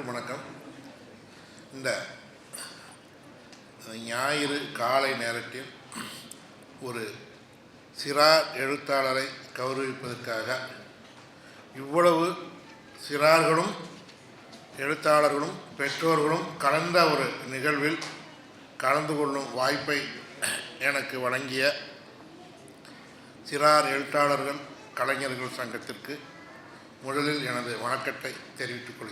அனைவருக்கும் வணக்கம். இந்த ஞாயிறு காலை நேரத்தில் ஒரு சிறார் எழுத்தாளரை கௌரவிப்பதற்காக இவ்வளவு சிறார்களும் எழுத்தாளர்களும் பெற்றோர்களும் கலந்த ஒரு நிகழ்வில் கலந்து கொள்ளும் வாய்ப்பை எனக்கு வழங்கிய சிறார் எழுத்தாளர்கள் கலைஞர்கள் சங்கத்திற்கு முதலில் எனது வணக்கத்தை தெரிவித்துக் கொள்கிறேன்.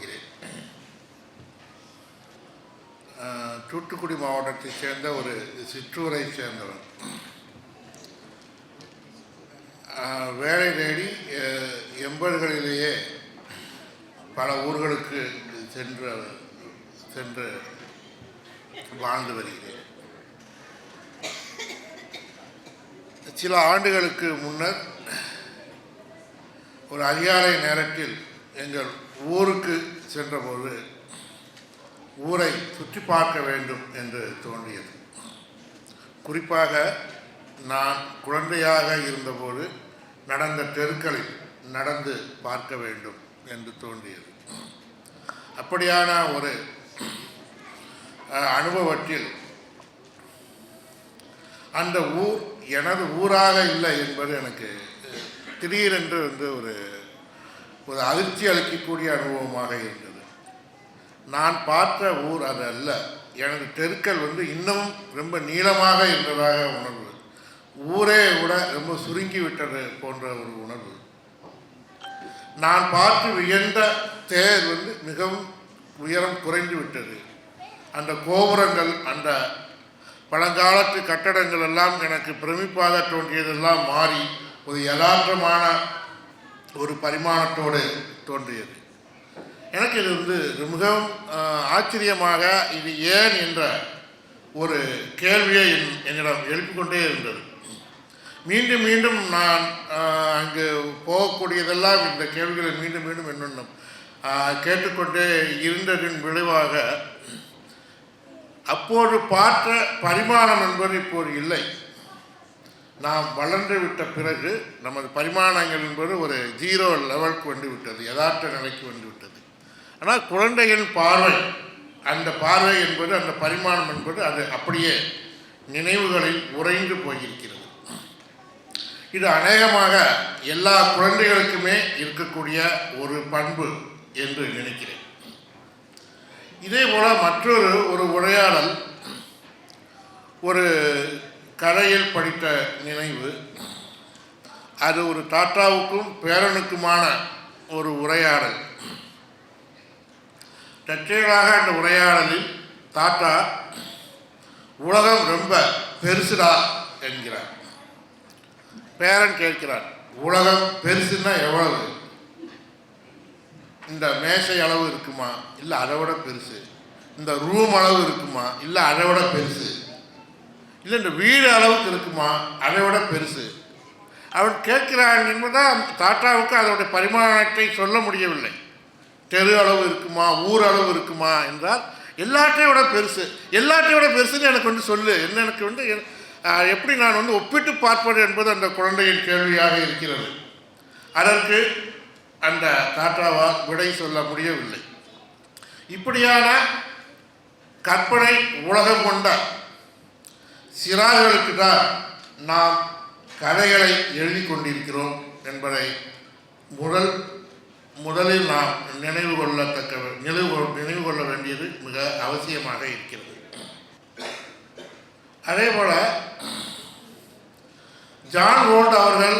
தூத்துக்குடி மாவட்டத்தைச் சேர்ந்த ஒரு சிற்றூரை சேர்ந்தவன் வேலை தேடி எண்பதுகளிலேயே பல ஊர்களுக்கு சென்று சென்று வாழ்ந்து வருகிறேன். சில ஆண்டுகளுக்கு முன்னர் ஒரு அதிகாலை நேரத்தில் எங்கள் ஊருக்கு சென்றபோது ஊரை சுற்றி பார்க்க வேண்டும் என்று தோன்றியது. குறிப்பாக நான் குழந்தையாக இருந்தபோது நடந்த தெருக்களில் நடந்து பார்க்க வேண்டும் என்று தோன்றியது. அப்படியான ஒரு அனுபவத்தில் அந்த ஊர் எனது ஊராக இல்லை என்பது எனக்கு திடீரென்று வந்து ஒரு ஒரு அதிர்ச்சி அளிக்கக்கூடிய அனுபவமாக இருந்தது. நான் பார்த்த ஊர் அது அல்ல. எனது தெருக்கள் வந்து இன்னும் ரொம்ப நீளமாக இருந்ததாக உணர்வு. ஊரே விட ரொம்ப சுருங்கி விட்டது போன்ற ஒரு உணர்வு. நான் பார்த்து வியந்த தேர் வந்து மிகவும் உயரம் குறைந்து விட்டது. அந்த கோபுரங்கள் அந்த பழங்காலத்து கட்டடங்கள் எல்லாம் எனக்கு பிரமிப்பாக தோன்றியதெல்லாம் மாறி ஒரு யதார்த்தமான ஒரு பரிமாணத்தோடு தோன்றியது. எனக்கு இது வந்து மிகவும் ஆச்சரியமாக இது ஏன் என்ற ஒரு கேள்வியை என்- என்னிடம் எழுப்பிக்கொண்டே இருந்தது. மீண்டும் மீண்டும் நான் அங்கு போகக்கூடியதெல்லாம் இந்த கேள்விகளை மீண்டும் மீண்டும் என்னென்னும் கேட்டுக்கொண்டே இருந்ததின் விளைவாக அப்போது பார்த்த பரிமாணம் என்பது இப்போது இல்லை. நாம் வளர்ந்து விட்ட பிறகு நமது பரிமாணங்கள் என்பது ஒரு ஜீரோ லெவலுக்கு வந்துவிட்டது யதார்த்த நிலைக்கு வந்து விட்டது. ஆனால் குழந்தையின் பார்வை அந்த பார்வை என்பது அந்த பரிமாணம் என்பது அது அப்படியே நினைவுகளில் உறைந்து போயிருக்கிறது. இது அநேகமாக எல்லா குழந்தைகளுக்குமே இருக்கக்கூடிய ஒரு பண்பு என்று நினைக்கிறேன். இதே போல மற்றொரு ஒரு உரையாடல் ஒரு கதையில் படித்த நினைவு. அது ஒரு தாத்தாவுக்கும் பேரனுக்குமான ஒரு உரையாடல். தற்செயலாக அந்த உரையாடலில் தாத்தா உலகம் ரொம்ப பெருசுடா என்கிறார். பேரன் கேட்கிறார் உலகம் பெருசுன்னா எவ்வளவு? இந்த மேசை அளவு இருக்குமா? இல்லை அதை விட பெருசு. இந்த ரூம் அளவு இருக்குமா? இல்லை அதை விட பெருசு. இல்லை இந்த வீடு அளவுக்கு இருக்குமா? அதை விட பெருசு. அவன் கேட்கிறான் என்பதான் தாத்தாவுக்கு அதோடைய பரிமாணத்தை சொல்ல முடியவில்லை. தெரு அளவு இருக்குமா ஊர் அளவு இருக்குமா என்றால் எல்லாத்தையும் விட பெருசு. எல்லாத்தையும் விட பெருசுன்னு எனக்கு வந்து சொல்லு. என்ன எனக்கு வந்து எப்படி நான் வந்து ஒப்பிட்டு பார்ப்பது என்பது அந்த குழந்தையின் கேள்வியாக இருக்கிறது. அதற்கு அந்த தாத்தாவால் விடை சொல்ல முடியவில்லை. இப்படியான கற்பனை உலகம் கொண்ட சிறார்களுக்கு தான் நாம் கதைகளை எழுதி கொண்டிருக்கிறோம் என்பதை முதல் முதலில் நாம் நினைவு கொள்ளத்தக்க நினைவு நினைவு கொள்ள வேண்டியது மிக அவசியமாக இருக்கிறது. அதேபோல ஜான் ரோல்ட் அவர்கள்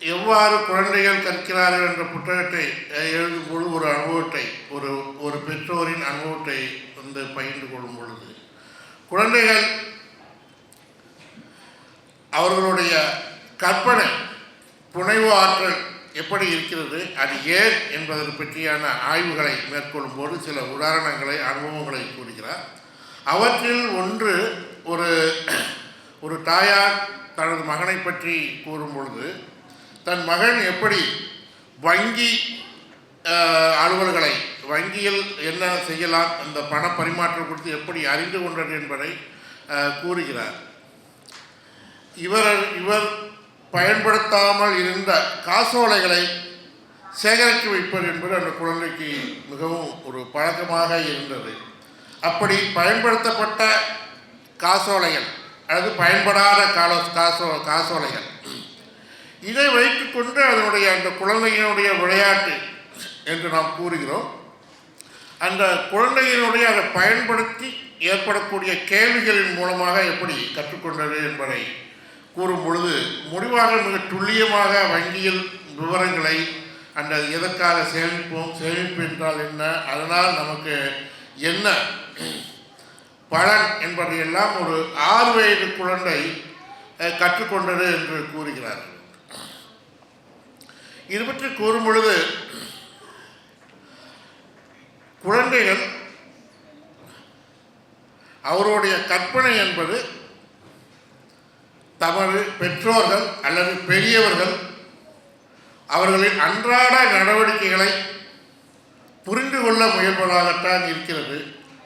எவ்வாறு குழந்தைகள் கற்கிறார்கள் என்ற புத்தகத்தை அஹ், எழுதும் பொழுது ஒரு அனுபவத்தை ஒரு ஒரு பெற்றோரின் அனுபவத்தை வந்து பகிர்ந்து கொள்ளும் பொழுது குழந்தைகள் அவர்களுடைய கற்பனை புனைவு ஆற்றல் எப்படி இருக்கிறது அது ஏன் என்பதை பற்றியான ஆய்வுகளை மேற்கொள்ளும் போது சில உதாரணங்களை அனுபவங்களை கூறுகிறார். அவற்றில் ஒன்று ஒரு ஒரு தாயார் தனது மகனை பற்றி கூறும் பொழுது தன் மகன் எப்படி வங்கி அலுவல்களை வங்கியில் என்ன செய்யலாம் அந்த பண பரிமாற்றம் குறித்து எப்படி அறிந்து கொண்டது என்பதை கூறுகிறார். இவர் இவர் பயன்படுத்தாமல் இருந்த காசோலைகளை சேகரித்து வைப்பது என்பது அந்த குழந்தைக்கு மிகவும் ஒரு பழக்கமாக இருந்தது. அப்படி பயன்படுத்தப்பட்ட காசோலைகள் அல்லது பயன்படாத காலோ காசோ காசோலைகள் இதை வைத்துக்கொண்டு அதனுடைய அந்த குழந்தையினுடைய விளையாட்டு என்று நாம் கூறுகிறோம். அந்த குழந்தையினுடைய அதை பயன்படுத்தி ஏற்படக்கூடிய கேள்விகளின் மூலமாக எப்படி கற்றுக்கொண்டது என்பதை கூறும் பொழுது முடிவாக மிக துல்லியமாக வங்கியில் விவரங்களை அந்த எதற்காக சேமிப்போம் சேமிப்பு என்றால் என்ன அதனால் நமக்கு என்ன பலன் என்பதையெல்லாம் ஒரு ஆறு வயது குழந்தை கற்றுக்கொண்டது என்று கூறுகிறார். இது பற்றி கூறும் பொழுது குழந்தைகள் அவருடைய கற்பனை என்பது தமது பெற்றோர்கள் அல்லது பெரியவர்கள் அவர்களின் அன்றாட நடவடிக்கைகளை புரிந்து கொள்ள முயல்வதாகத்தான் இருக்கிறது.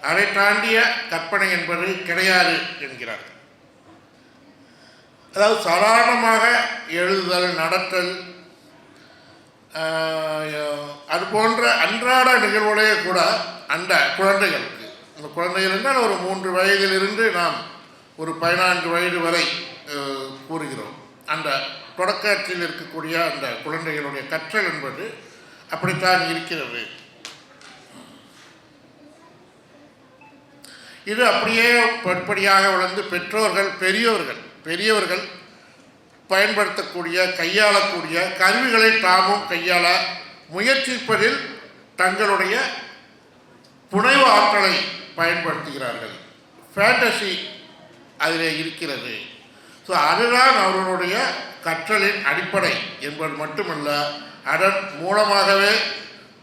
அதை தாண்டிய கற்பனை என்பது கிடையாது என்கிறார். அதாவது சாதாரணமாக எழுதுதல் நடத்தல் அது போன்ற அன்றாட நிகழ்வுடைய கூட அந்த குழந்தைகளுக்கு. அந்த குழந்தைகள் என்றால் ஒரு மூன்று வயதிலிருந்து நாம் ஒரு பதினான்கு வயது வரை கூறுகிறோம். அந்த தொடக்கத்தில் இருக்கக்கூடிய அந்த குழந்தைகளுடைய கற்றல் என்பது அப்படித்தான் இருக்கிறது. இது அப்படியே படிப்படியாக வளர்ந்து பெற்றோர்கள் பெரியோர்கள் பெரியவர்கள் பயன்படுத்தக்கூடிய கையாளக்கூடிய கருவிகளை தாமும் கையாள முயற்சிப்பதில் தங்களுடைய புனைவு ஆற்றலை பயன்படுத்துகிறார்கள். ஃபேண்டசி அதில் இருக்கிறது. ஸோ அதுதான் அவர்களுடைய கற்றலின் அடிப்படை என்பது மட்டுமல்ல அதன் மூலமாகவே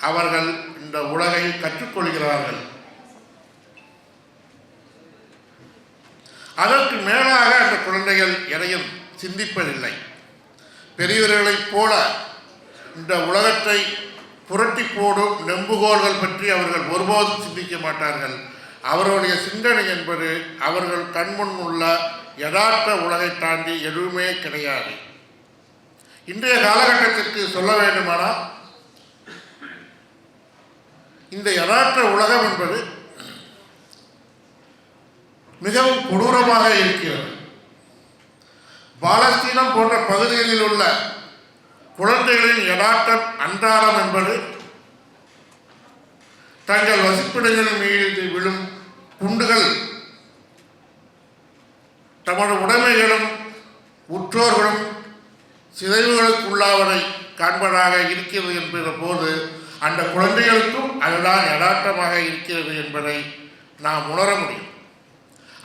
அவர்கள் இந்த உலகை கற்றுக்கொள்கிறார்கள். அதற்கு மேலாக அந்த குழந்தைகள் எதையும் சிந்திப்பதில்லை. பெரியவர்களைப் போல இந்த உலகத்தை புரட்டி போடும் நெம்புகோல்கள் பற்றி அவர்கள் ஒருபோதும் சிந்திக்க மாட்டார்கள். அவர்களுடைய சிந்தனை என்பது அவர்கள் கண்முன் உள்ள யதார்த்த உலகை தாண்டி எதுவுமே கிடையாது. இன்றைய காலகட்டத்திற்கு சொல்ல வேண்டுமானால் இந்த யதார்த்த உலகம் என்பது மிகவும் கொடூரமாக இருக்கிறது. பாலஸ்தீனம் போன்ற பகுதிகளில் உள்ள குழந்தைகளின் யதார்த்தம் அன்றாடம் என்பது தங்கள் வசிப்பிடங்களின் மீது விழும் குண்டுகள் தமது உடைமைகளும் உற்றோர்களும் சிதைவுகளுக்குள்ளாவதை காண்பதாக இருக்கிறது என்கிற போது அந்த குழந்தைகளுக்கும் அதுதான் யதார்த்தமாக இருக்கிறது என்பதை நாம் உணர முடியும்.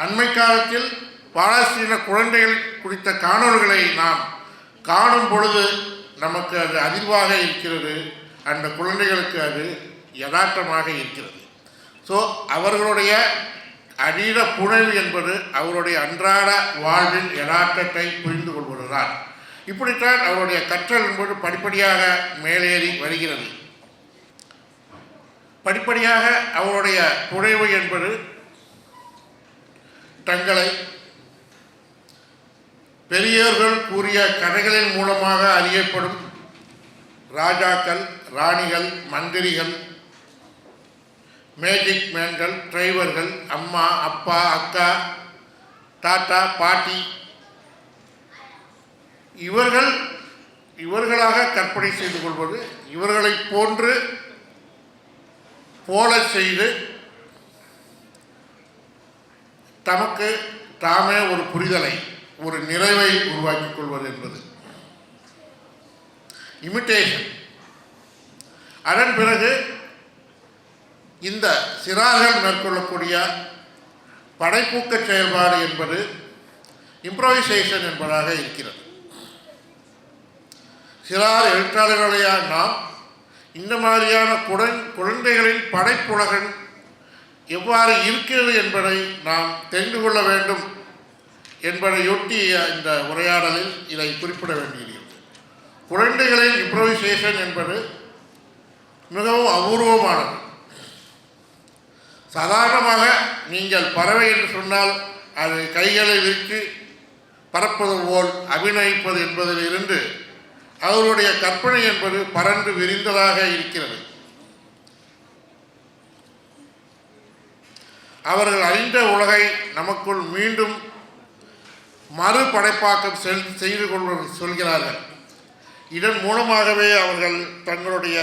அண்மை காலத்தில் பாலஸ்தீன குழந்தைகள் குறித்த காணொல்களை நாம் காணும் பொழுது நமக்கு அது அதிர்வாக இருக்கிறது அந்த குழந்தைகளுக்கு அது யதார்த்தமாக இருக்கிறது. ஸோ அவர்களுடைய அதீத புனைவு என்பது அவருடைய அன்றாட வாழ்வின் யதார்த்தத்தை புரிந்து கொள்வதுதான். இப்படித்தான் அவருடைய கற்றல் என்பது படிப்படியாக மேலேறி வருகிறது. படிப்படியாக அவருடைய புனைவு என்பது தங்களை பெரியோர்கள் கூறிய கதைகளின் மூலமாக அறியப்படும். ராஜாக்கள் ராணிகள் மந்திரிகள் மேஜிக் மேன்கள் டிரைவர்கள் அம்மா அப்பா அக்கா தாத்தா பாட்டி. இவர்கள் இவர்களாக கற்பனை செய்து கொள்வது இவர்களைப் போன்று போல செய்து தமக்கு தாமே ஒரு புரிதலை ஒரு நிறைவை உருவாக்கிக் கொள்வது என்பது. இமிட்டேஷன் அதன் பிறகு இந்த சிறார்கள் மேற்கொள்ளக்கூடிய படைப்பூக்க செயல்பாடு என்பது இம்ப்ரோவைசேஷன் என்பதாக இருக்கிறது. சிறார் எழுத்தாளர்களையா நாம் இந்த மாதிரியான குழந் குழந்தைகளின் படைப்புலகன் எவ்வாறு இருக்கிறது என்பதை நாம் தெரிந்து கொள்ள வேண்டும் என்பதையொட்டி இந்த உரையாடலில் இதை குறிப்பிட வேண்டியிருக்கிறது. குழந்தைகளின் இம்ப்ரோவைசேஷன் என்பது மிகவும் அபூர்வமானது. சாதாரணமாக நீங்கள் பறவை என்று சொன்னால் அது கைகளை விரித்து பறப்பது போல் அபிநயிப்பது என்பதிலிருந்து அவருடைய கற்பனை என்பது பறந்து விரிந்ததாக இருக்கிறது. அவர்கள் அறிந்த உலகை நமக்குள் மீண்டும் மறுபடைப்பாக்கம் செல் செய்து கொள்ள சொல்கிறார்கள். இதன் மூலமாகவே அவர்கள் தங்களுடைய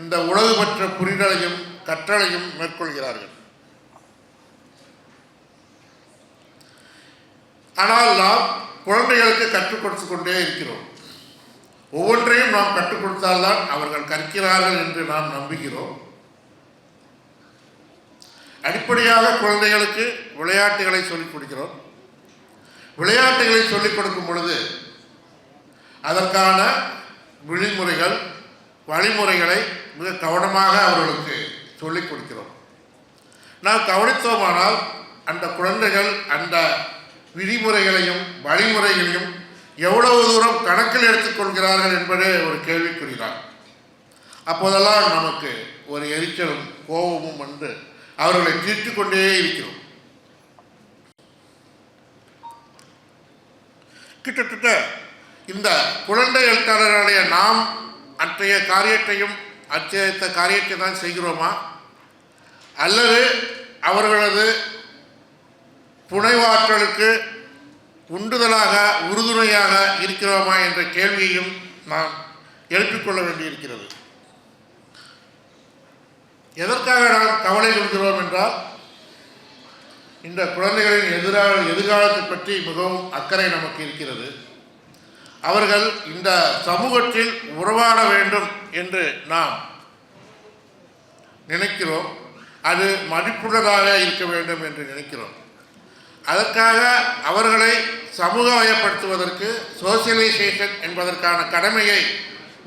இந்த உலகு பற்ற புரிதலையும் கற்றலையும் மேற்கொள்கிறார்கள். ஆனால் நாம் குழந்தைகளுக்கு கற்றுக் கொடுத்து கொண்டே இருக்கிறோம். ஒவ்வொன்றையும் நாம் கற்றுக் கொடுத்தால்தான் அவர்கள் கற்கிறார்கள் என்று நாம் நம்புகிறோம். அடிப்படையாக குழந்தைகளுக்கு விளையாட்டுகளை சொல்லிக் கொடுக்கிறோம். விளையாட்டுகளை சொல்லிக் கொடுக்கும் பொழுது அதற்கான விழிமுறைகள் வழிமுறைகளை மிக கவனமாக அவர்களுக்கு சொல்லிக் கொடுக்கிறோம். நாம் கவனித்தோமானால் அந்த குழந்தைகள் அந்த விதிமுறைகளையும் வழிமுறைகளையும் எவ்வளவு தூரம் கணக்கில் எடுத்துக்கொள்கிறார்கள் என்பதே ஒரு கேள்விக்குறிதான். அப்போதெல்லாம் நமக்கு ஒரு எரிச்சலும் கோபமும் வந்து அவர்களை தீர்த்து கொண்டே இருக்கிறோம். கிட்டத்தட்ட இந்த குழந்தை எழுத்தாளர்களுடைய நாம் அற்றைய காரியத்தையும் அச்சேத்த காரியத்தை தான் செய்கிறோமா? அல்லது அவர்களது புனைவாற்றலுக்கு உண்டுதலாக உறுதுணையாக இருக்கிறோமா என்ற கேள்வியையும் நாம் எழுப்பிக்கொள்ள வேண்டியிருக்கிறது. எதற்காக நாம் கவலை கொள்கிறோம் என்றால் இந்த குழந்தைகளின் எதிராக எதிர்காலத்தை பற்றி மிகவும் அக்கறை நமக்கு இருக்கிறது. அவர்கள் இந்த சமூகத்தில் உறவாட வேண்டும் என்று நாம் நினைக்கிறோம். அது மதிப்புள்ளதாக இருக்க வேண்டும் என்று நினைக்கிறோம். அதற்காக அவர்களை சமூக வயப்படுத்துவதற்கு சோசியலைசேஷன் என்பதற்கான கடமையை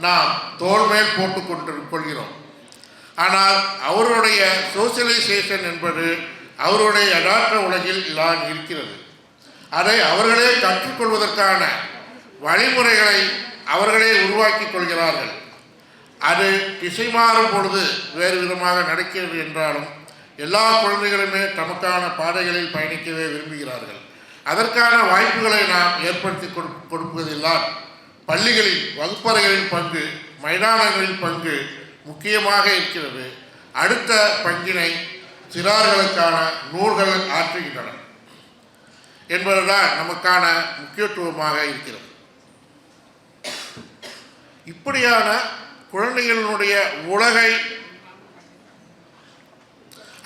நாம் தோல்மேல் போட்டுக்கொண்டு போட்டு கொண்டு கொள்கிறோம். ஆனால் அவருடைய சோசியலைசேஷன் என்பது அவருடைய யதார்த்த உலகில் தான் இருக்கிறது. அதை அவர்களே கற்றுக்கொள்வதற்கான வழிமுறைகளை அவர்களே உருவாக்கி கொள்கிறார்கள். அது திசை மாறும் பொழுது வேறு விதமாக நடக்கிறது என்றாலும் எல்லா குழந்தைகளுமே தமக்கான பாதைகளில் பயணிக்கவே விரும்புகிறார்கள். அதற்கான வாய்ப்புகளை நாம் ஏற்படுத்தி கொடு பள்ளிகளில் வகுப்பறைகளின் பங்கு மைதானங்களின் பங்கு முக்கியமாக இருக்கிறது. அடுத்த பங்கினை சிறார்களுக்கான நூல்கள் ஆற்றுகின்றன என்பதுதான் நமக்கான முக்கியத்துவமாக இருக்கிறது. இப்படியான குழந்தைகளினுடைய உலகை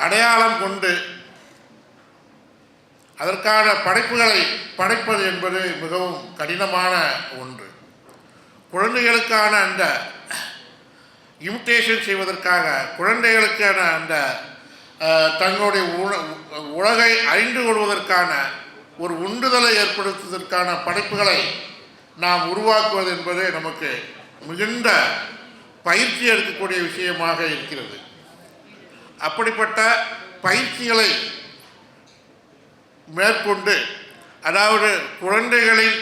அடையாளம் கொண்டு அதற்கான படைப்புகளை படைப்பது என்பது மிகவும் கடினமான ஒன்று. குழந்தைகளுக்கான அந்த இமிட்டேஷன் செய்வதற்காக குழந்தைகளுக்கான அந்த தங்களுடைய உலகை அறிந்து கொள்வதற்கான ஒரு உண்டுதலை ஏற்படுத்துவதற்கான படைப்புகளை நாம் உருவாக்குவது என்பது நமக்கு மிகுந்த பயிற்சி எடுக்கக்கூடிய விஷயமாக இருக்கிறது. அப்படிப்பட்ட பயிற்சிகளை மேற்கொண்டு அதாவது குழந்தைகளின்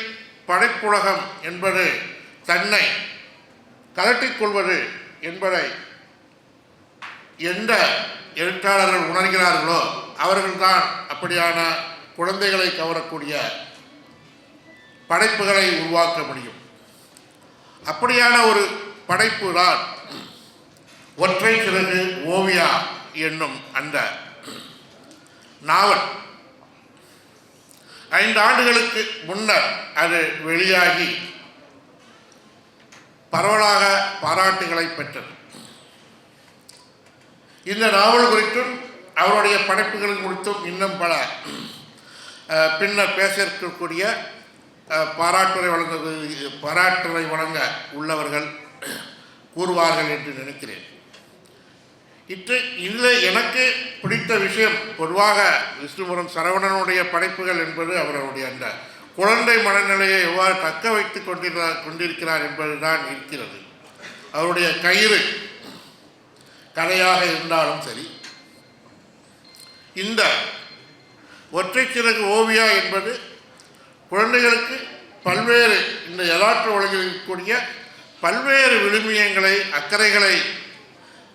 படைப்புலகம் என்பது தன்னை கலட்டிக்கொள்வது என்பதை எந்த எழுத்தாளர்கள் உணர்கிறார்களோ அவர்கள்தான் அப்படியான குழந்தைகளை கவரக்கூடிய படைப்புகளை உருவாக்க முடியும். அப்படியான ஒரு படைப்பு தான் ஒற்றை சிறகு ஓவியா என்னும் அந்த நாவல். ஐந்து ஆண்டுகளுக்கு முன்னர் அது வெளியாகி பரவலாக பாராட்டுகளை பெற்றது. இந்த நாவல் குறித்தும் அவருடைய படைப்புகள் குறித்தும் இன்னும் பல பின்னர் பேச இருக்கக்கூடிய பாராட்டுரை வழங்க பாராட்டுரை வழங்க உள்ளவர்கள் கூறுவார்கள் என்று நினைக்கிறேன். இற்று இதில் எனக்கு பிடித்த விஷயம் பொதுவாக விஷ்ணுபுரம் சரவணனுடைய படைப்புகள் என்பது அவருடைய அந்த குழந்தை மனநிலையை எவ்வாறு தக்க வைத்து கொண்டிருக்கிறார் கொண்டிருக்கிறார் என்பதுதான் இருக்கிறது. அவருடைய கயிறு கதையாக இருந்தாலும் சரி இந்த ஒற்றை சிறகு ஓவியா என்பது குழந்தைகளுக்கு பல்வேறு இந்த எலாற்று உலகில் இருக்கக்கூடிய பல்வேறு விழுமியங்களை அக்கறைகளை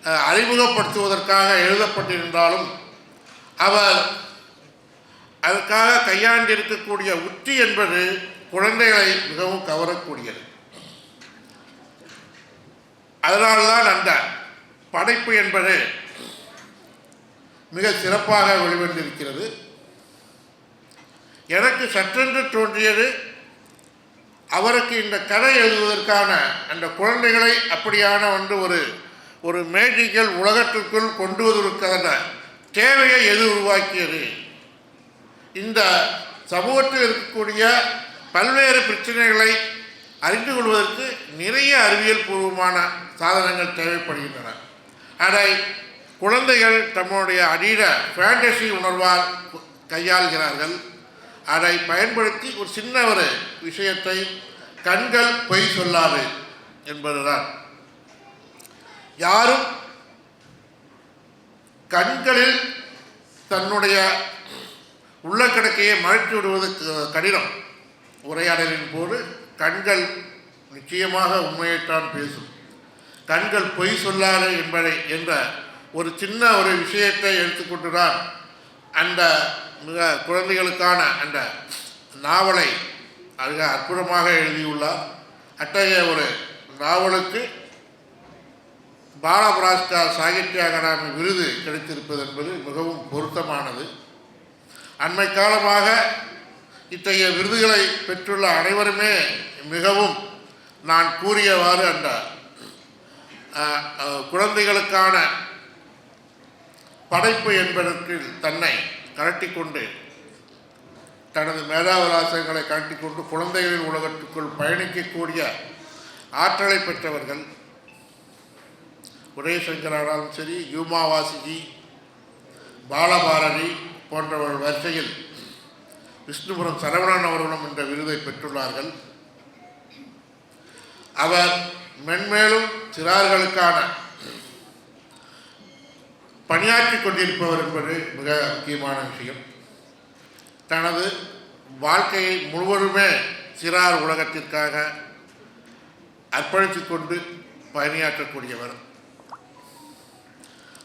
அறிமுகப்படுத்துவதற்காக எழுதப்பட்டிருந்தாலும் அவர் அதற்காக கையாண்டிருக்கக்கூடிய உத்தி என்பது குழந்தைகளை மிகவும் கவரக்கூடியது. அதனால்தான் அந்த படைப்பு என்பது மிக சிறப்பாக வெளிவந்திருக்கிறது. எனக்கு சற்றென்று தோன்றியது அவருக்கு இந்த கதை எழுதுவதற்கான அந்த குழந்தைகளை அப்படியான வந்து ஒரு ஒரு மேஜிக்கல் உலகத்திற்குள் கொண்டு வருவதற்கான தேவையை எது உருவாக்கியது? இந்த சமூகத்தில் இருக்கக்கூடிய பல்வேறு பிரச்சனைகளை அறிந்து கொள்வதற்கு நிறைய அறிவியல் பூர்வமான சாதனங்கள் தேவைப்படுகின்றன. அதை குழந்தைகள் தம்முடைய அதீத ஃபேண்டசி உணர்வால் கையாள்கிறார்கள். அதை பயன்படுத்தி ஒரு சின்ன ஒரு விஷயத்தை கண்கள் பொய் சொல்லாது என்பதுதான். யாரும் கண்களில் தன்னுடைய உள்ள கிடக்கையை மறைத்து விடுவது க- கடினம். உரையாடலின் போது கண்கள் நிச்சயமாக உண்மையைத்தான் பேசும். கண்கள் பொய் சொல்லாது என்பதை என்ற ஒரு சின்ன ஒரு விஷயத்தை எடுத்துக்கொண்டுதான் அந்த மிக குழந்தைகளுக்கான அந்த நாவலை மிக அற்புதமாக எழுதியுள்ளார். அத்தகைய ஒரு நாவலுக்கு பாலபராஸ்கா சாகித்ய அகாடமி விருது கிடைத்திருப்பது என்பது மிகவும் பொருத்தமானது. அண்மை காலமாக இத்தகைய விருதுகளை பெற்றுள்ள அனைவருமே மிகவும் நான் கூறியவாறு அந்த குழந்தைகளுக்கான படைப்பு என்பதற்கு தன்னை கரட்டிக்கொண்டு தனது மேதாவிலாசங்களை காட்டிக்கொண்டு குழந்தைகளின் உலகத்துக்குள் பயணிக்கக்கூடிய ஆற்றலை பெற்றவர்கள் உதயசங்கரானாலும் சரி யூமாவாசிஜி பாலபாரதி போன்றவர் வரிசையில் விஷ்ணுபுரம் சரவணன் அவர்களும் இந்த விருதை பெற்றுள்ளார்கள். அவர் மென்மேலும் சிறார்களுக்கான பணியாற்றி கொண்டிருப்பவர் என்பது மிக முக்கியமான விஷயம். தனது வாழ்க்கையை முழுவதுமே சிறார் உலகத்திற்காக அர்ப்பணித்துக் கொண்டு பணியாற்றக்கூடியவர்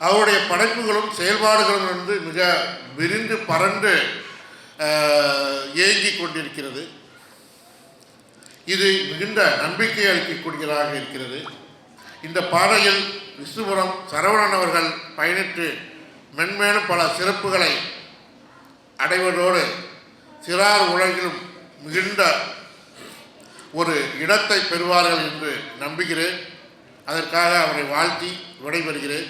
அவருடைய படைப்புகளும் செயல்பாடுகளும் வந்து மிக விரிந்து பறந்து ஆஹ், இயங்கிக் கொண்டிருக்கிறது. இது மிகுந்த நம்பிக்கை அளிக்கக்கூடியதாக இருக்கிறது. இந்த பாதையில் விஷ்ணுபுரம் சரவணன் அவர்கள் பயணித்து மென்மேலும் பல சிறப்புகளை அடைவதோடு சிறார் உலகிலும் மிகுந்த ஒரு இடத்தை பெறுவார்கள் என்று நம்புகிறேன். அதற்காக அவரை வாழ்த்தி விடைபெறுகிறேன்.